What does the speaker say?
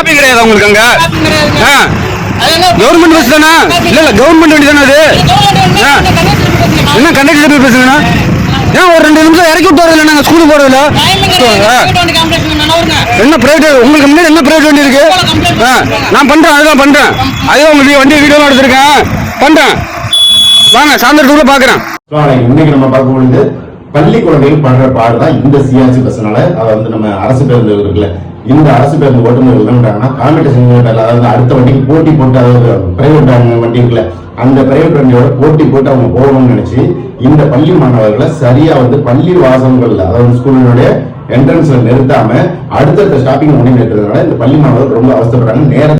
Copy கிடையாது உங்களுக்கு அங்க? ஆ. கவர்மெண்ட் பஸ் தானே? இல்ல இல்ல கவர்மெண்ட் வண்டி தானே அது? ஆ. என்ன கண்டக்டர் போய் பேசுங்கண்ணா ஏன் ஒரு ரெண்டு நிமிஷம் இறக்கி விட்டு வரல நாங்க ஸ்கூலுக்கு போறதில்ல. என்ன பிரைவேட் உங்களுக்கு முன்னாடி என்ன பிரைவேட் வண்டி இருக்கு? ஆ, நான் பண்றேன் அதுதான் பண்றேன். அதுதான் உங்க வீ- வண்டி வீடியோ எடுத்திருக்கேன். பண்றேன். வாங்க சாயந்தரத்துக்குள்ள பாக்குறேன். இன்னைக்கு நம்ம பார்க்க பொழுது பள்ளி குழந்தைகள் படுற பாடுதான் இந்த சிஆர்சி பஸ்னால அதை வந்து நம்ம அரசு பேருந்து இருக்குல்ல இந்த அரசு பேருந்து ஓட்டுநர்கள் என்ன பண்றாங்கன்னா காம்படிஷன் அதாவது அடுத்த வண்டிக்கு போட்டி போட்டு அதாவது பிரைவேட் வண்டி இருக்குல்ல அந்த பிரைவேட் வண்டியோட போட்டி போட்டு அவங்க போகணும்னு நினைச்சு இந்த பள்ளி மாணவர்களை சரியா வந்து பள்ளி வாசல்கள்ல அதாவது ஸ்கூலினுடைய என்ட்ரன்ஸ்ல நிறுத்தாம அடுத்தடுத்த ஸ்டாப்பிங் முன்னே நிறுத்துறதுனால இந்த பள்ளி மாணவர்கள் ரொம்ப அவஸ்தைப்படுறாங்க. நேரம்